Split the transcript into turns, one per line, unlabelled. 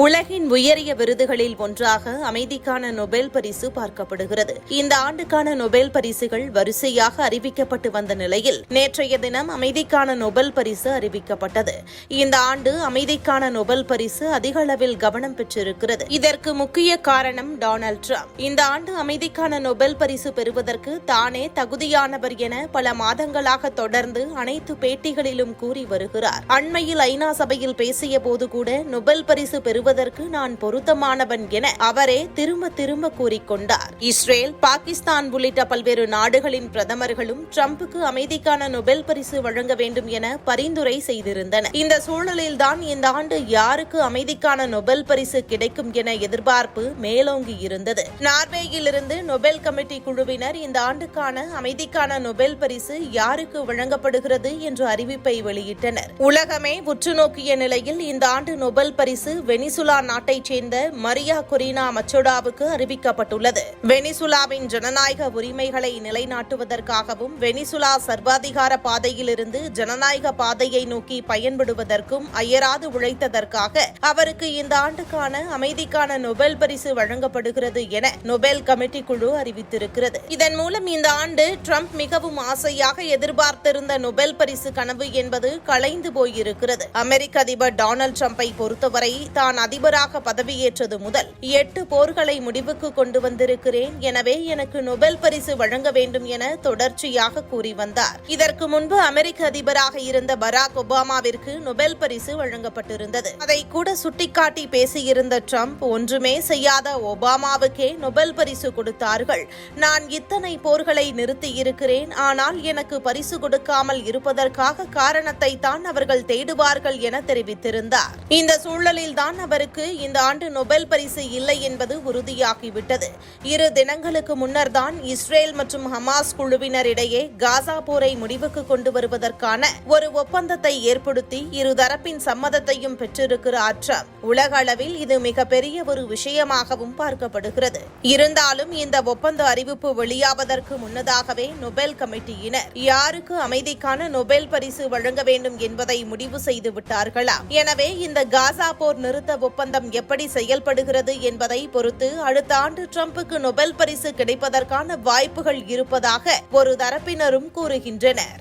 உலகின் உயரிய விருதுகளில் ஒன்றாக அமைதிக்கான நொபேல் பரிசு பார்க்கப்படுகிறது. இந்த ஆண்டுக்கான நொபேல் பரிசுகள் வரிசையாக அறிவிக்கப்பட்டு வந்த நிலையில் நேற்றைய தினம் அமைதிக்கான நொபல் பரிசு அறிவிக்கப்பட்டது. இந்த ஆண்டு அமைதிக்கான நொபல் பரிசு அதிக அளவில் கவனம் பெற்றிருக்கிறது. இதற்கு முக்கிய காரணம் டொனால்ட் ட்ரம்ப். இந்த ஆண்டு அமைதிக்கான நொபேல் பரிசு பெறுவதற்கு தானே தகுதியானவர் என பல மாதங்களாக தொடர்ந்து அனைத்து பேட்டிகளிலும் கூறி வருகிறார். அண்மையில் ஐநா சபையில் பேசிய போது கூட நொபேல் பரிசு பெறுவதற்கு நான் பொருத்தமானவன் என அவரே திரும்ப திரும்ப கூறிக்கொண்டார். இஸ்ரேல் பாகிஸ்தான் உள்ளிட்ட பல்வேறு நாடுகளின் பிரதமர்களும் ட்ரம்புக்கு அமைதிக்கான நொபெல் பரிசு வழங்க வேண்டும் என பரிந்துரை செய்திருந்தனர் இந்த சூழலில்தான் இந்த ஆண்டு யாருக்கு அமைதிக்கான நொபெல் பரிசு கிடைக்கும் என எதிர்பார்ப்பு மேலோங்கி இருந்தது. நார்வேயிலிருந்து நொபெல் கமிட்டி குழுவினர் இந்த ஆண்டுக்கான அமைதிக்கான நொபெல் பரிசு யாருக்கு வழங்கப்படுகிறது என்ற அறிவிப்பை வெளியிட்டனர். உலகமே உற்று நோக்கிய நிலையில் இந்த ஆண்டு நொபெல் பரிசு வெனிஸ் வெனிசுலா நாட்டைச் சேர்ந்த மரியா கொரினா மச்சோடாவுக்கு அறிவிக்கப்பட்டுள்ளது. வெனிசுலாவின் ஜனநாயக உரிமைகளை நிலைநாட்டுவதற்காகவும் வெனிசுலா சர்வாதிகார பாதையிலிருந்து ஜனநாயக பாதையை நோக்கி பயன்படுவதற்கும் அயராது உழைத்ததற்காக அவருக்கு இந்த ஆண்டுக்கான அமைதிக்கான நொபேல் பரிசு வழங்கப்படுகிறது என நொபேல் கமிட்டி குழு அறிவித்திருக்கிறது. இதன் மூலம் இந்த ஆண்டு ட்ரம்ப் மிகவும் ஆசையாக எதிர்பார்த்திருந்த நொபேல் பரிசு கனவு என்பது களைந்து போயிருக்கிறது. அமெரிக்க அதிபர் டொனால்டு டிரம்பை பொறுத்தவரை தான் அதிபராக பதவியேற்றது முதல் எட்டு போர்களை முடிவுக்கு கொண்டு வந்திருக்கிறேன். எனவே எனக்கு நொபெல் பரிசு வழங்க வேண்டும் என தொடர்ச்சியாக கூறி வந்தார். இதற்கு முன்பு அமெரிக்க அதிபராக இருந்த பராக் ஒபாமாவிற்கு நொபேல் பரிசு வழங்கப்பட்டிருந்தது. அதை கூட சுட்டிக்காட்டி பேசியிருந்த ட்ரம்ப் ஒன்றுமே செய்யாத ஒபாமாவுக்கே நொபெல் பரிசு கொடுத்தார்கள். நான் இத்தனை போர்களை நிறுத்தி இருக்கிறேன் ஆனால் எனக்கு பரிசு கொடுக்காமல் இருப்பதற்காக காரணத்தை தான் அவர்கள் தேடுவார்கள் என தெரிவித்திருந்தார். இந்த சூழலில் தான் அவருக்கு இந்த ஆண்டு நொபேல் பரிசு இல்லை என்பது உறுதியாகிவிட்டது. இரு தினங்களுக்கு முன்னர் தான் இஸ்ரேல் மற்றும் ஹமாஸ் குழுவினரிடையே காசா போரை முடிவுக்கு கொண்டு வருவதற்கான ஒரு ஒப்பந்தத்தை ஏற்படுத்தி இருதரப்பின் சம்மதத்தையும் பெற்றிருக்கிறார் ட்ரம்ப். உலக அளவில் இது மிகப்பெரிய ஒரு விஷயமாகவும் பார்க்கப்படுகிறது. இருந்தாலும் இந்த ஒப்பந்த அறிவிப்பு வெளியாவதற்கு முன்னதாகவே நொபெல் கமிட்டியினர் யாருக்கு அமைதிக்கான நொபெல் பரிசு வழங்க வேண்டும் என்பதை முடிவு செய்து விட்டார்களா எனவே இந்த காசா போர் நிறுத்த ஒப்பந்தம் எப்படி செயல்படுகிறது என்பதை பொறுத்து அடுத்த ஆண்டு டிரம்புக்கு நொபல் பரிசு கிடைப்பதற்கான வாய்ப்புகள் இருப்பதாக ஒரு தரப்பினரும் கூறுகின்றனர்.